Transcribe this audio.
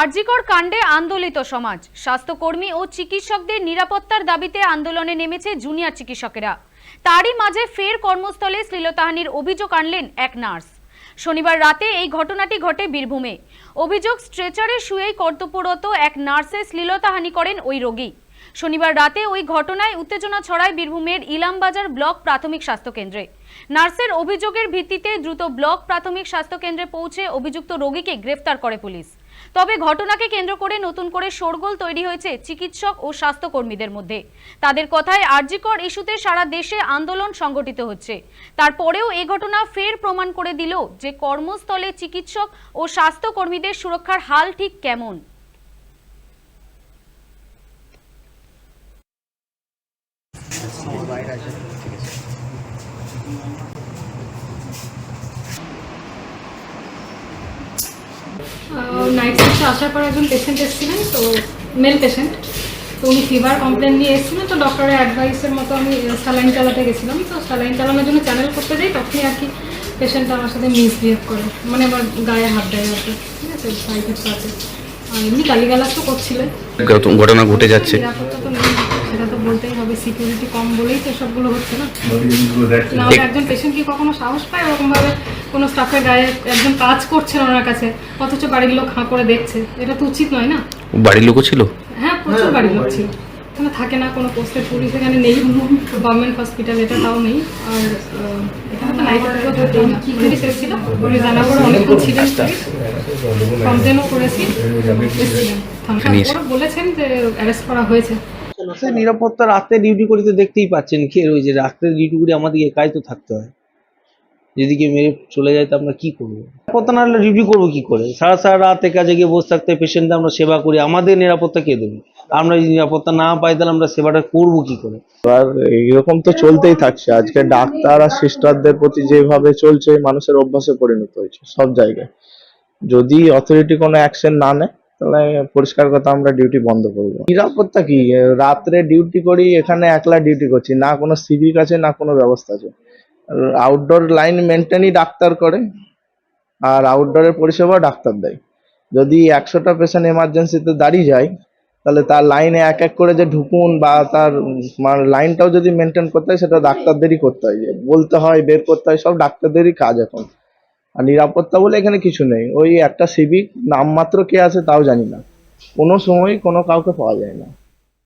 আরজিকর কাণ্ডে আন্দোলিত সমাজ। স্বাস্থ্যকর্মী ও চিকিৎসকদের নিরাপত্তার দাবিতে আন্দোলনে নেমেছে জুনিয়র চিকিৎসকেরা। তারই মাঝে ফের কর্মস্থলে শ্লীলতাহানির অভিযোগ আনলেন এক নার্স। শনিবার রাতে এই ঘটনাটি ঘটে বীরভূমে। অভিযোগ, স্ট্রেচারে শুয়েই কর্তব্যরত এক নার্সের শ্লীলতাহানি করেন ওই রোগী। শনিবার রাতে ওই ঘটনায় উত্তেজনা ছড়ায় বীরভূমের ইলামবাজার ব্লক প্রাথমিক স্বাস্থ্যকেন্দ্রে। নার্সের অভিযোগের ভিত্তিতে দ্রুত ব্লক প্রাথমিক স্বাস্থ্যকেন্দ্রে পৌঁছে অভিযুক্ত রোগীকে গ্রেফতার করে পুলিশ। তবে ঘটনাকে কেন্দ্র করে নতুন করে শোরগোল তৈরি হয়েছে চিকিৎসক ও স্বাস্থ্যকর্মীদের মধ্যে। তাদের কথায় আরজিকর ইস্যুতে সারা দেশে আন্দোলন সংগঠিত হচ্ছে। তারপরেও এ ঘটনা ফের প্রমাণ করে দিল যে কর্মস্থলে চিকিৎসক ও স্বাস্থ্যকর্মীদের সুরক্ষার হাল ঠিক কেমন। নাইট শিফটে আসার পর একজন পেশেন্ট এসেছিলেন তো মেল পেশেন্ট তো উনি ফিভার কমপ্লেন নিয়ে এসেছিলেন তো ডক্টরের অ্যাডভাইসের মতো আমি স্যালাইন চালাতে গেছিলাম। তো স্যালাইন চালানোর জন্য চ্যানেল করতে যাই তখনই আর কি পেশেন্টটা আমার সাথে মিসবিহেভ করে। মানে আমার গায়ে হাত দেয় আর কি ঠিক আছে সাইড আছে। আর এমনি গালিগালাজ তো করছিলেন। ঘটনা ঘটে যাচ্ছে নিরাপত্তা তো নেই সেটা তো বলতেই হবে সিকিউরিটি কম বলেই তো সবগুলো হচ্ছে না? একজন পেশেন্ট কি কখনো সাহস পায়? ওরকম ভাবে কোনো স্টাফের গায়ে একজন কাজ করছে ওনার কাছে অথচ বাড়ির লোক হাঁ করে দেখছে। এটা তো উচিত নয় না? বাড়ির লোকও ছিল? হ্যাঁ প্রচুর বাড়ির লোক ছিল। এখানে থাকে না কোনো পোস্টে পুলিশ এখানে নেই গভর্নমেন্ট হসপিটাল এটা তাও নেই। আর এখানে তো নাইট করে অনেকক্ষণ ছিলেন কমপ্লেনও করেছি। নিয়েছে। পরে বলেছেন যে অ্যারেস্ট করা হয়েছে। সে নিরাপত্তা রাতে ডিউটি করে তো দেখতেই পাচ্ছেন কে রয়েছে রাত্রে ডিউটি করে আমাদের একাই তো থাকতে হয়। যদি কেউ মেরে চলে যায় তো আমরা কি করব? নিরাপত্তা না হলে ডিউটি করব কি করে? সারা সারা রাতে কাজে গিয়ে বসে থাকতে পেশেন্টদের আমরা সেবা করি আমাদের নিরাপত্তা কে দেবে? আমরা যদি নিরাপত্তা না পাই তাহলে আমরা সেবাটা করব কি করে? আর এইরকম তো চলতেই থাকছে। আজকে ডাক্তার আর সিস্টারদের প্রতি যেভাবে চলছে মানুষের অভ্যাসে পরিণত হয়েছে সব জায়গায়। যদি অথরিটি কোনো অ্যাকশন না নেয় তাহলে পরিষ্কার কথা আমরা ডিউটি বন্ধ করব। নিরাপত্তা কি? রাত্রে ডিউটি করি, এখানে একলা ডিউটি করছি। না কোনো সিভিক আছে, না কোনো ব্যবস্থা আছে। আউটডোর লাইন মেনটেনই ডাক্তার করে, আর আউটডোরের পরিষেবা ডাক্তার দেয়। যদি একশোটা পেশেন্ট এমার্জেন্সিতে দাঁড়িয়ে যায়, তাহলে তার লাইনে এক এক করে যে ঢুকুন বা তার মানে লাইনটাও যদি মেনটেন করতে হয়, সেটা ডাক্তারদেরই করতে হয়। বলতে হয়, বের করতে হয়, সব ডাক্তারদেরই কাজ এখন। আর নিরাপত্তা বলে এখানে কিছু নেই। ওই একটা সিভিক নামমাত্র কে আছে তাও জানি না। কোনো সময় কোনো কাউকে পাওয়া যায় না।